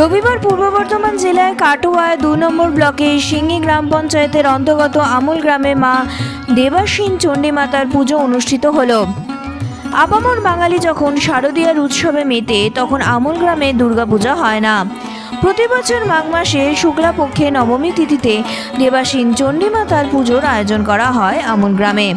রবিবার পূর্ব বর্ধমান জেলায় কাটোয়া দু নম্বর ব্লকে সিঙ্গি গ্রাম পঞ্চায়েতের অন্তর্গত আমুল গ্রামে মা দেবাসীন চণ্ডী মাতার পুজো অনুষ্ঠিত হলো। আপামর বাঙালি যখন শারদীয়ার উৎসবে মেতে, তখন আমুল গ্রামে দুর্গাপূজা হয় না। প্রতি বছর মাঘ মাসে শুক্লাপক্ষে নবমী তিথিতে দেবাসীন চণ্ডী মাতার পুজোর আয়োজন করা হয় আমুল গ্রামে।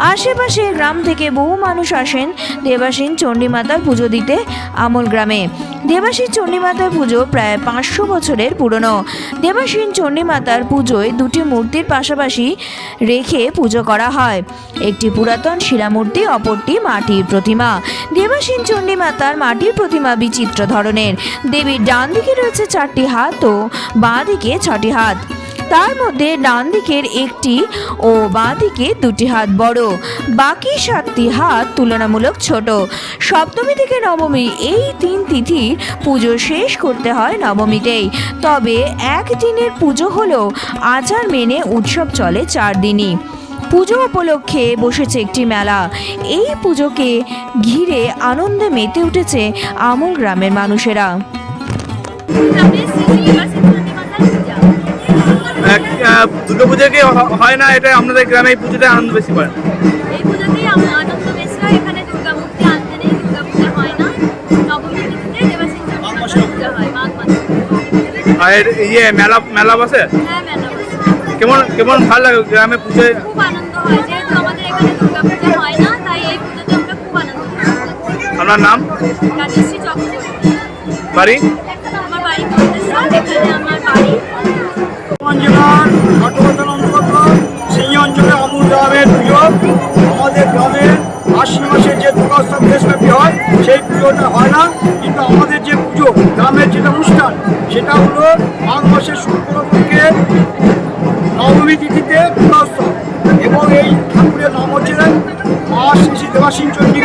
আশেপাশে গ্রাম থেকে বহু মানুষ আসেন দেবাসীন চণ্ডীমাতার পুজো দিতে আমল গ্রামে। দেবাসীন চণ্ডীমাতার পুজো প্রায় পাঁচশো বছরের পুরনো। দেবাসীন চণ্ডীমাতার পুজোয় দুটি মূর্তির পাশাপাশি রেখে পুজো করা হয়। একটি পুরাতন শিলামূর্তি, অপরটি মাটির প্রতিমা। দেবাসীন চণ্ডীমাতার মাটির প্রতিমা বিচিত্র ধরনের। দেবীর ডান দিকে রয়েছে চারটি হাত ও বাঁ দিকে ছটি হাত। তার মধ্যে ডান দিকের একটি ও বাঁ দিকে দুটি হাত বড়। বাকি সাতটি হাত তুলনামূলক ছোট। সপ্তমী থেকে নবমী এই তিন তিথির পুজো শেষ করতে হয় নবমীতেই। তবে একদিনের পুজো হলেও আচার মেনে উৎসব চলে চার দিনই। পুজো উপলক্ষে বসেছে একটি মেলা। এই পুজোকে ঘিরে আনন্দে মেতে উঠেছে আমল গ্রামের মানুষেরা। দুর্গা পুজো কি হয় না এটা আপনাদের গ্রামে এই পুজোতে আনন্দ বেশি করে এই পুজোতেই আনন্দ বেশি হয় এখানে দুর্গা মূর্তি আনতে নেই দুর্গা পূজা হয় না। নবমী তিথিতে দেবাশিস পূজা হয় মাঘ মাসে। আর ইয়ে মেলা মেলা বসে? হ্যাঁ মেলা কেমন কেমন ভালো লাগে গ্রামে পুজোয়? খুব আনন্দ হয় যেহেতু আমাদের এখানে দুর্গা পূজা হয় না তাই এই পুজোতে আমরা খুব আনন্দ আপনার নাম? রাজশ্রী চক্রবর্তী। বাড়ি? আমার বাড়ি আমার বাড়ি। সেই পুজোটা হয় না কিন্তু আমাদের যে পুজো গ্রামের যেটা অনুষ্ঠান সেটা হলো মাঘ মাসের শুক্রপক্ষে নবমী তিথিতে এবং এই ঠাকুরের নাম হচ্ছে মা শ্রী দেবাসীন চণ্ডী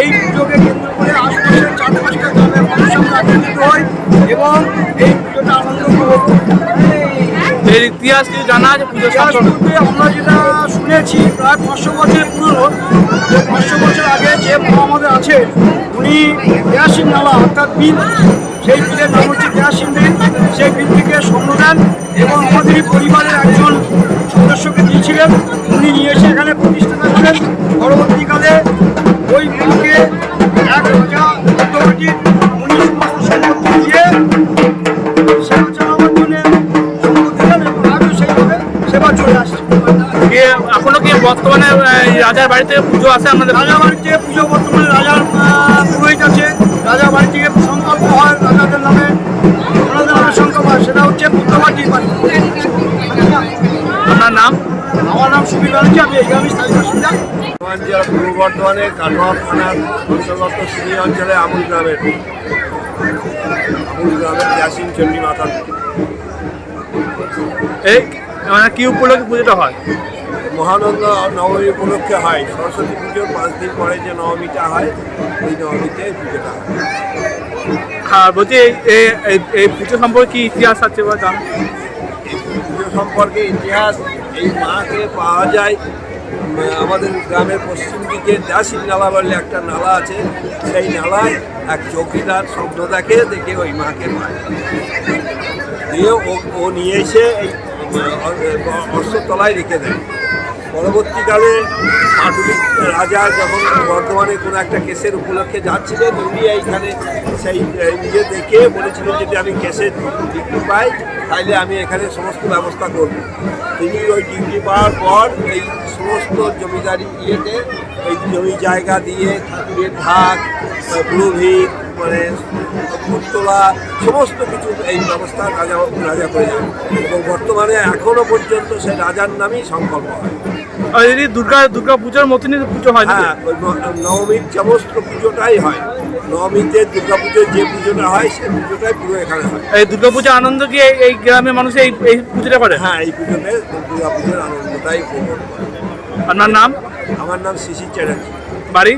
এই পুজোকে কেন্দ্র করে আশপাশের চার পাঁচটা গ্রামের মানুষ আমরা হয় এবং এই পুজোটা আনন্দ উপভোগ এর ইতিহাস কিছু জানা আছে পুজো আমরা যেটা শুনেছি প্রায় পাঁচশো বছর পুরনো। পাঁচশো বছর আগে যে মা আমাদের আছে, উনি কেয়াসিন নালা অর্থাৎ বিল সেই বিলের নাম হচ্ছে কেয়াসিন বিল সেই বিল থেকে স্বর্ণ দেন এবং আমাদেরই পরিবারের একজন সদস্যকে দিয়েছিলেন। উনি নিয়ে এসে এখানে প্রতিষ্ঠা করেন পরবর্তীকালে ওই বিলকে এক রাজা অথরিটি উনি দিয়ে সেবা চলে আসছে। এখনও বর্তমানে এই রাজার বাড়িতে পুজো আছে আমাদের। রাজা বাড়ি থেকে পুজো বর্তমানে রাজার পুরোহিত আছে। রাজা বাড়ি থেকে সংকল্প হয় রাজাদের নামে। ওনাদের নামে সংকল্প হয় সেটা হচ্ছে পুত্রবাটি বাড়ি আপনার নাম? আমার নাম সুবীর ব্যানার্জি আমি এই স্থায়ী বাসিন্দা। জেলা পূর্ব বর্ধমানে কাটোয়া থানার অন্তর্গত সিঁড়ি অঞ্চলে আমুল গ্রামের আমুল গ্রামের ইয়াসিন চণ্ডী মাতার এই মানে কি উপলক্ষে পুজোটা হয়? মহানন্দ নবমী উপলক্ষে হয়। সরস্বতী পুজোর পাঁচ দিন পরে যে নবমীটা হয় ওই নবমীতে পুজোটা হয়। আর বলছি এই পুজো সম্পর্কে কি ইতিহাস আছে বা জানো? পুজো সম্পর্কে ইতিহাস এই মাকে পাওয়া যায়। আমাদের গ্রামের পশ্চিম দিকে দাসিন নালা বলে একটা নালা আছে। সেই নালায় এক চৌকিদার স্বপ্ন দেখে দেখে ওই মাকে পায়। দিয়ে ও ও নিয়ে এসে এই অশ্বতলায় রেখে দেয়। পরবর্তীকালে আধুনিক রাজা যখন বর্ধমানে কোনো একটা কেসের উপলক্ষে যাচ্ছিলেন উনি এইখানে সেই ইয়ে দেখে বলেছিলেন যদি আমি কেসের ডিগ্রি পাই তাহলে আমি এখানে সমস্ত ব্যবস্থা করব। তিনি ওই ডিগ্রি পাওয়ার পর এই সমস্ত জমিদারি ইয়েতে এই জমি জায়গা দিয়ে ঠাকুরের ঢাক পুরোহিত মানে ফুটতলা সমস্ত কিছু এই ব্যবস্থা রাজা রাজা করে যান এবং বর্তমানে এখনও পর্যন্ত সে রাজার নামই সংকল্প হয়। আর দুর্গা দুর্গা পুজোর মতনই পুজো হয় হ্যাঁ নবমীর সমস্ত পুজোটাই হয়। নবমীতে দুর্গা পুজোর যে পুজোটা হয় সেই পুজোটাই পুরো এখানে হয়। এই দুর্গা পূজা আনন্দ কি এই- এই গ্রামের মানুষ এই এই পুজোটা করে? হ্যাঁ এই পুজোতে দুর্গা পুজোর আনন্দটাই উপভোগ করে। আপনার নাম? আমার নাম শিশির চ্যাটার্জি। বাড়ি?